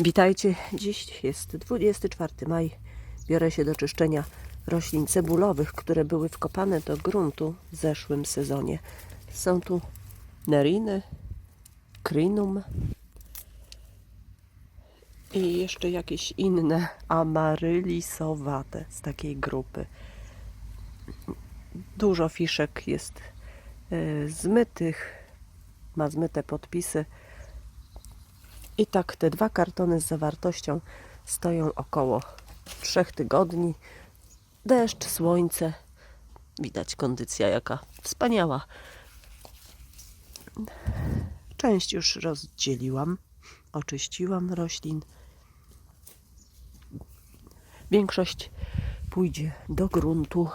Witajcie. Dziś jest 24 maj. Biorę się do czyszczenia roślin cebulowych, które były wkopane do gruntu w zeszłym sezonie. Są tu neriny, crinum i jeszcze jakieś inne amarylisowate z takiej grupy. Dużo fiszek jest e, zmytych, ma zmyte podpisy. I tak te dwa kartony z zawartością stoją około trzech tygodni. Deszcz, słońce. Widać kondycja jaka wspaniała. Część już rozdzieliłam, oczyściłam roślin. Większość pójdzie do gruntu.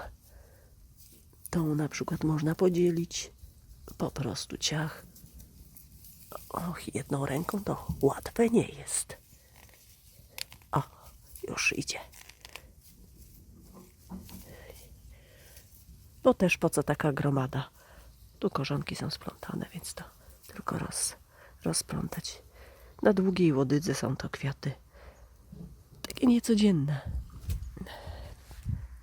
Tą na przykład można podzielić po prostu ciach. Och, jedną ręką to łatwe nie jest. O, już idzie. Bo też po co taka gromada? Tu korzonki są splątane, więc to tylko roz, rozplątać. Na długiej łodydze są to kwiaty. Takie niecodzienne.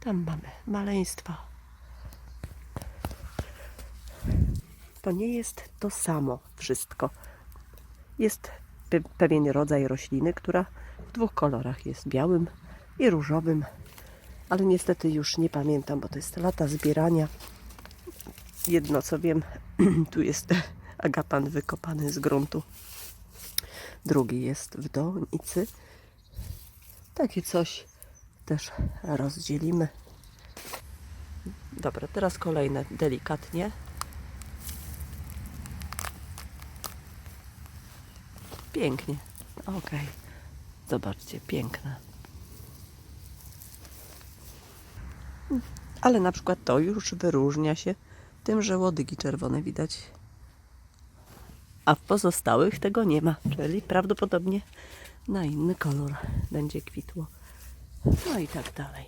Tam mamy maleństwa. To nie jest to samo wszystko. Jest pe- pewien rodzaj rośliny, która w dwóch kolorach jest białym i różowym, ale niestety już nie pamiętam, bo to jest lata zbierania. Jedno co wiem, tu jest agapan wykopany z gruntu. Drugi jest w donicy. Takie coś też rozdzielimy. Dobra, teraz kolejne delikatnie. Pięknie. Okej. Zobaczcie, piękne. Ale na przykład to już wyróżnia się tym, że łodygi czerwone widać. A w pozostałych tego nie ma, czyli prawdopodobnie na inny kolor będzie kwitło. No i tak dalej.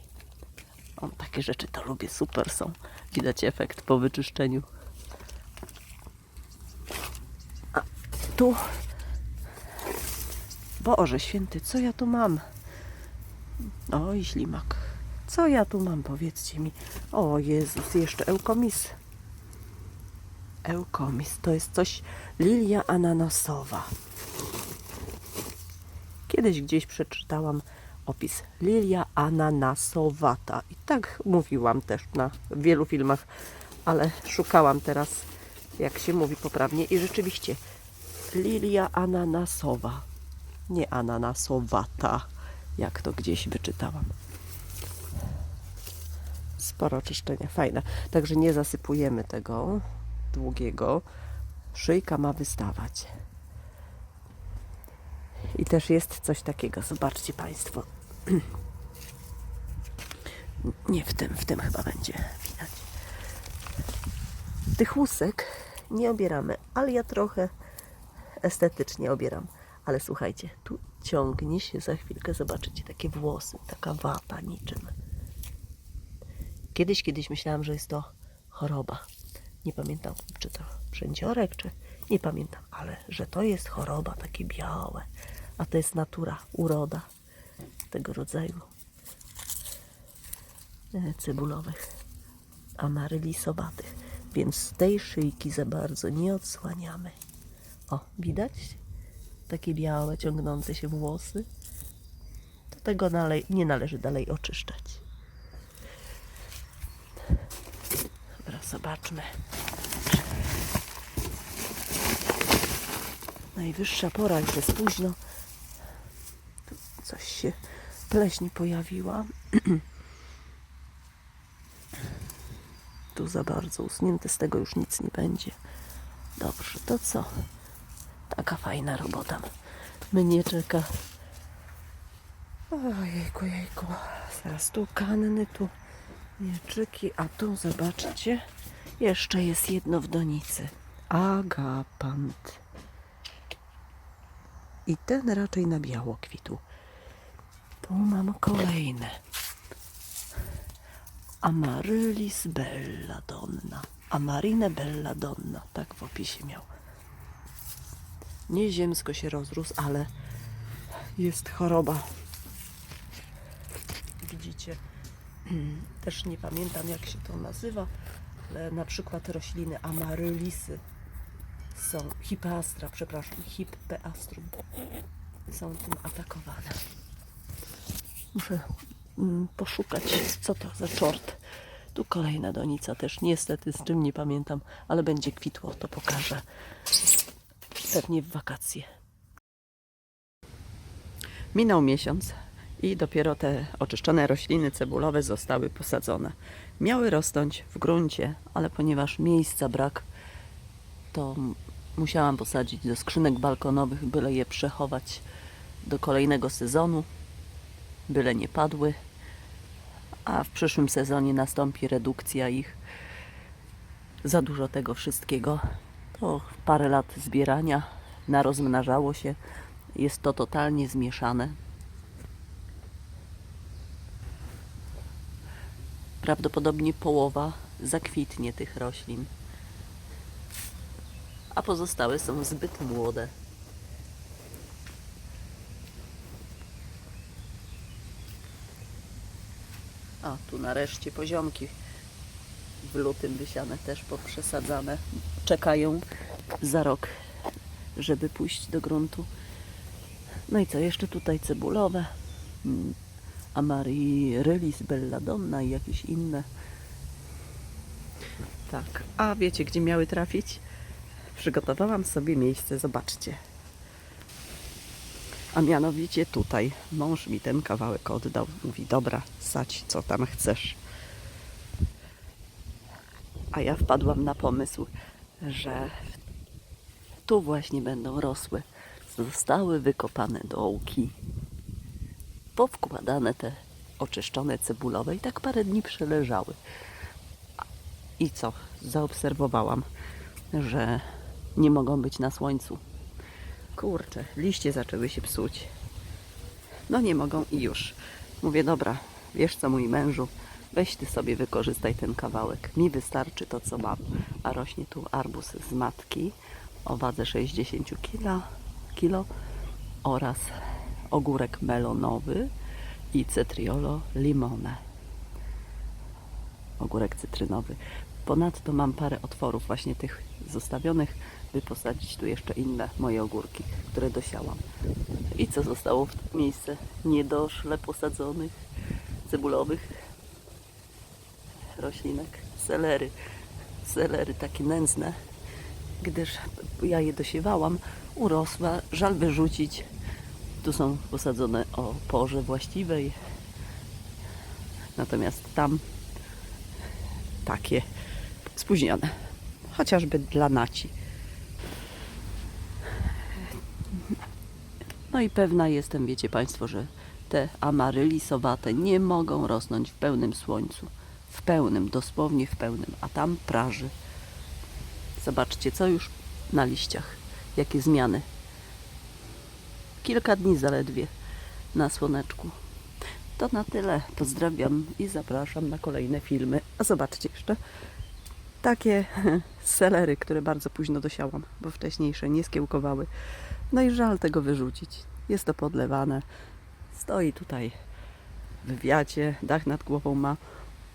O, takie rzeczy to lubię, super są. Widać efekt po wyczyszczeniu. A tu Boże święty, co ja tu mam? Oj, ślimak. Co ja tu mam, powiedzcie mi. O Jezus, jeszcze eukomis. Eukomis, to jest coś, lilia ananasowa. Kiedyś gdzieś przeczytałam opis lilia ananasowata. I tak mówiłam też na wielu filmach, ale szukałam teraz, jak się mówi poprawnie. I rzeczywiście, lilia ananasowa nie ananasowata, jak to gdzieś wyczytałam. Sporo czyszczenia, fajne. Także nie zasypujemy tego długiego. Szyjka ma wystawać. I też jest coś takiego, zobaczcie Państwo. Nie w tym, w tym chyba będzie widać. Tych łusek nie obieramy, ale ja trochę estetycznie obieram. Ale słuchajcie, tu ciągnie się za chwilkę, zobaczycie takie włosy, taka wata niczym. Kiedyś, kiedyś myślałam, że jest to choroba. Nie pamiętam, czy to przędziorek, czy nie pamiętam, ale że to jest choroba, takie białe. A to jest natura, uroda tego rodzaju e, cebulowych, amarylisowatych. Więc tej szyjki za bardzo nie odsłaniamy. O, widać? Takie białe, ciągnące się włosy, to tego nie należy dalej oczyszczać. Dobra, zobaczmy. Najwyższa pora, już jest późno. Tu coś się, pleśń pojawiła. tu za bardzo usunięte, z tego już nic nie będzie. Dobrze, to co? Taka fajna robota mnie czeka. Ojejku, jejku. Zaraz tu kanny, tu mieczyki, a tu zobaczcie, jeszcze jest jedno w donicy. Agapant. I ten raczej na biało kwitł. Tu mam kolejne. Amaryllis belladonna. Amarine belladonna, tak w opisie miał nieziemsko się rozrósł, ale jest choroba. Widzicie, też nie pamiętam jak się to nazywa, ale na przykład rośliny amarylisy są, hipeastra, przepraszam, hippeastrum są tym atakowane. Muszę mm, poszukać, co to za czort. Tu kolejna donica też, niestety z czym nie pamiętam, ale będzie kwitło, to pokażę. Pewnie w wakacje. Minął miesiąc i dopiero te oczyszczone rośliny cebulowe zostały posadzone. Miały rosnąć w gruncie, ale ponieważ miejsca brak, to musiałam posadzić do skrzynek balkonowych, byle je przechować do kolejnego sezonu, byle nie padły, a w przyszłym sezonie nastąpi redukcja ich. Za dużo tego wszystkiego. To parę lat zbierania, narozmnażało się, jest to totalnie zmieszane. Prawdopodobnie połowa zakwitnie tych roślin, a pozostałe są zbyt młode. A tu nareszcie poziomki w lutym wysiane też poprzesadzane. Czekają za rok, żeby pójść do gruntu. No i co, jeszcze tutaj cebulowe, mm, amaryllis belladonna i jakieś inne. Tak, a wiecie gdzie miały trafić? Przygotowałam sobie miejsce, zobaczcie. A mianowicie tutaj. Mąż mi ten kawałek oddał. Mówi, dobra, sać co tam chcesz. A ja wpadłam na pomysł, że tu właśnie będą rosły. Zostały wykopane dołki, powkładane te oczyszczone cebulowe i tak parę dni przeleżały. I co? Zaobserwowałam, że nie mogą być na słońcu. Kurczę, liście zaczęły się psuć. No nie mogą i już. Mówię, dobra, wiesz co mój mężu, weź ty sobie wykorzystaj ten kawałek. Mi wystarczy to, co mam. A rośnie tu arbuz z matki o wadze 60 kilo, kilo oraz ogórek melonowy i cetriolo limone. Ogórek cytrynowy. Ponadto mam parę otworów właśnie tych zostawionych, by posadzić tu jeszcze inne moje ogórki, które dosiałam. I co zostało w miejsce niedoszle posadzonych, cebulowych roślinek? Selery. Selery takie nędzne, gdyż ja je dosiewałam, urosła, żal wyrzucić. Tu są posadzone o porze właściwej, natomiast tam takie spóźnione, chociażby dla naci. No i pewna jestem, wiecie Państwo, że te amarylisowate nie mogą rosnąć w pełnym słońcu. W pełnym, dosłownie w pełnym, a tam praży. Zobaczcie, co już na liściach, jakie zmiany. Kilka dni zaledwie na słoneczku. To na tyle. Pozdrawiam i zapraszam na kolejne filmy. A zobaczcie jeszcze takie selery, które bardzo późno dosiałam, bo wcześniejsze nie skiełkowały. No i żal tego wyrzucić. Jest to podlewane. Stoi tutaj w wiacie, dach nad głową ma.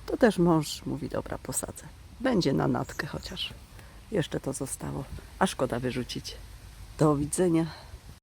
To też mąż mówi, dobra, posadzę. Będzie na natkę chociaż. Jeszcze to zostało. A szkoda wyrzucić. Do widzenia.